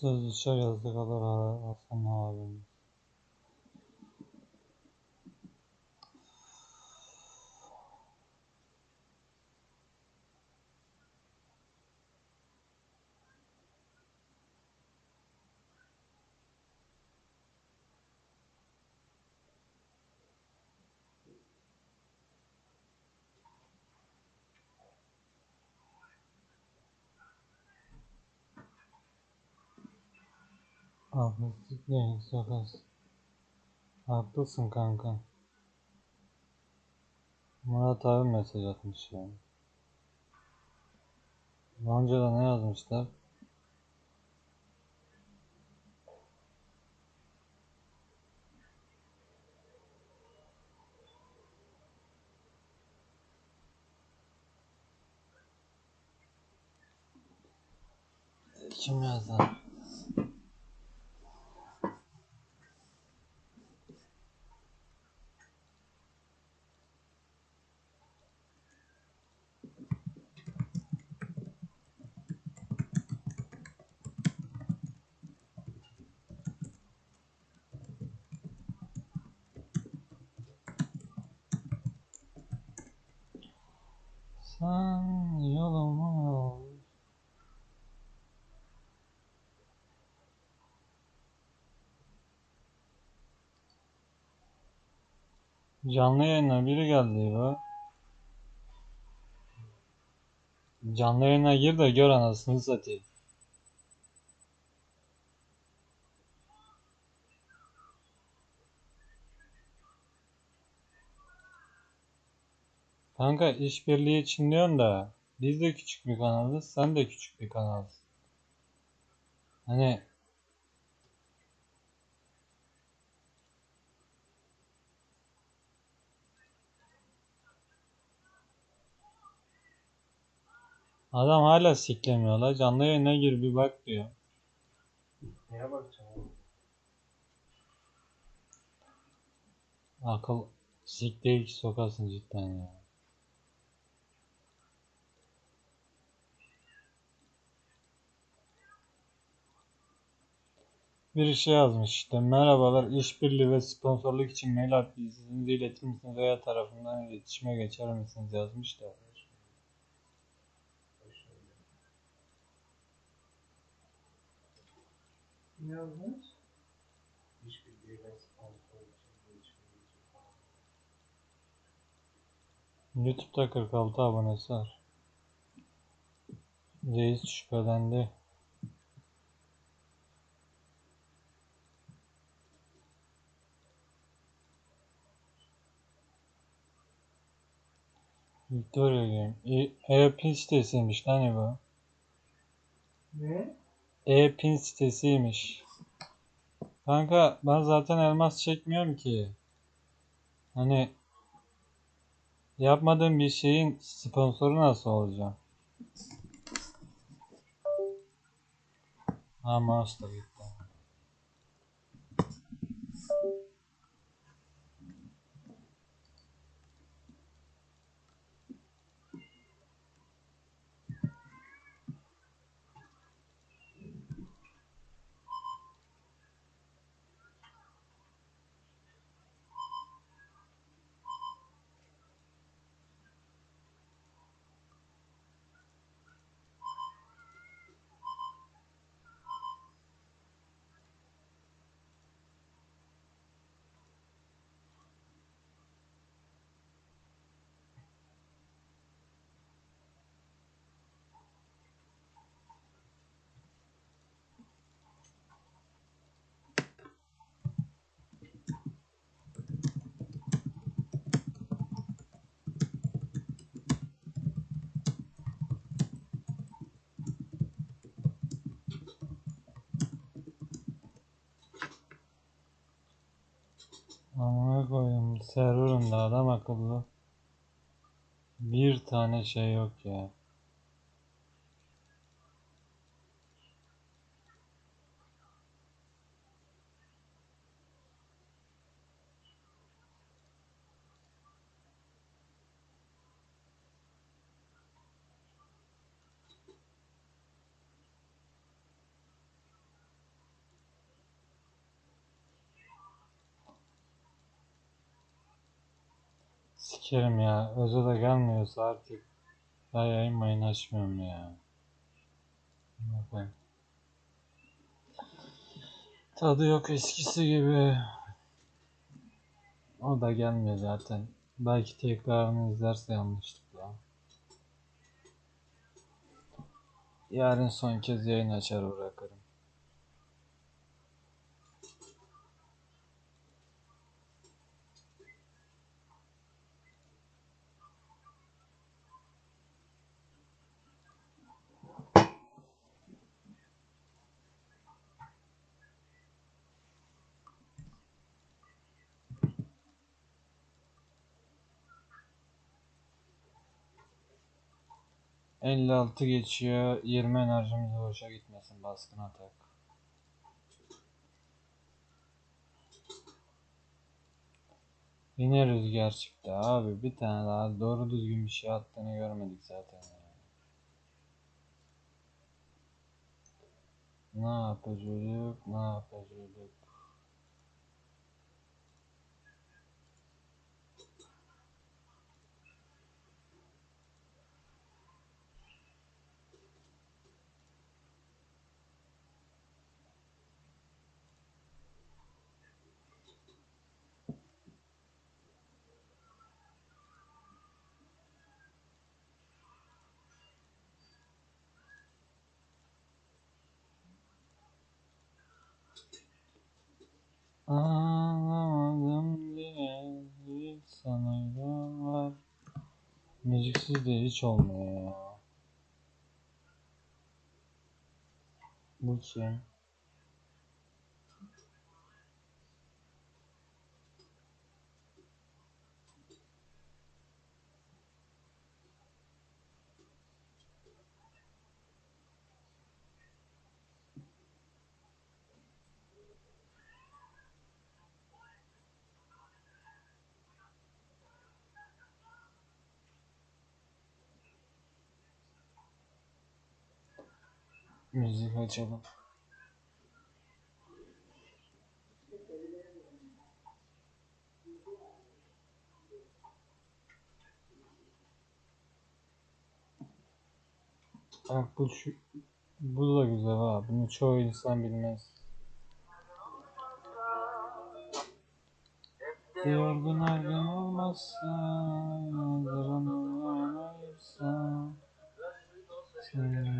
Söz dışarı yazdı kadar Hasan abim. Ahmetlik ne sakız. Haklısın kanka. Murat abi mesaj atmış ya. Lonca'da ne yazmışlar? Kim yazdı? Sen yoluma yol. Canlı yayına biri geldi ya. Canlı yayına gir de gör anasını satayım. Kanka işbirliği için diyorsun da biz de küçük bir kanalız, sen de küçük bir kanalsın. Hani adam hala siklemiyor la. Canlı yayına gir bir bak diyor. Neye bakacağım oğlum? Akıl sik değil ki sokasın cidden ya. Bir şey yazmış işte. Merhabalar, işbirliği ve sponsorluk için mail adresinizi iletir misiniz veya tarafından iletişime geçer misiniz yazmış da. Ne yazmış? İşbirliği ve sponsor için. YouTube'da 46 abonesi var. Reis şüphelendi. Victoria Game. E- E-Pin sitesiymiş lan bu. Ne? E-Pin sitesiymiş. Kanka ben zaten elmas çekmiyorum ki. Hani yapmadığım bir şeyin sponsoru nasıl olacağım? Ha mouse serverında adam akıllı. Bir tane şey yok ya. Sikerim ya. Öze de gelmiyorsa artık daha yayın mayın açmıyorum ya. Bakayım. Tadı yok eskisi gibi. O da gelmiyor zaten. Belki tekrarını izlerse yanlışlıkla. Yarın son kez yayın açar bırakırım. ...56 geçiyor. 20 enerjimiz boşa gitmesin. Baskın atak. Yine rüzgar çıktı abi. Bir tane daha doğru düzgün bir şey attığını görmedik zaten. Ne yapacağız? Ne yapacağız? Anlamadım diye bir sanıyla var. Müziksiz de hiç olmuyor ya. Bu kim? Müzik açalım. Bak bu şu bu da güzel ha. Bunu çoğu insan bilmez. Yorgun argın olmazsa Yazılanı ayırsa Seni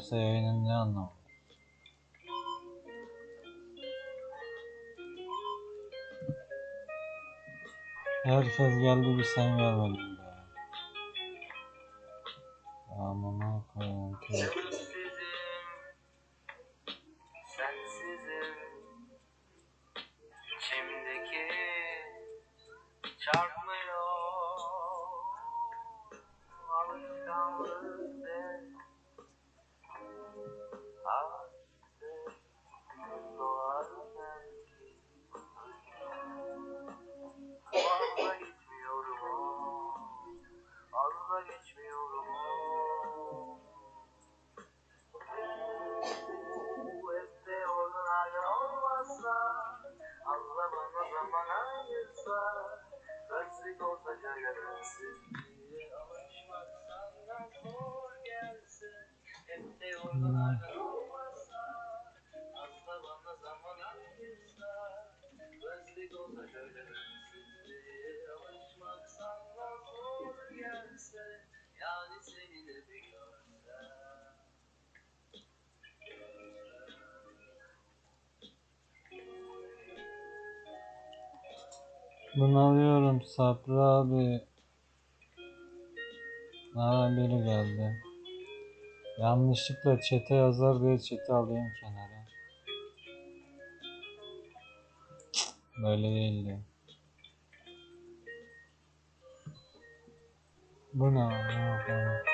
gelmiyorsa yayının ne anlamı? Herkes geldi bir sen gelmedin be. Amına koyayım. keyif. Bunalıyorum Sabri abi. Nereden biri geldi. Yanlışlıkla çete yazar diye çete alayım kenara. Böyle değildi. Bu ne? Ne yapalım?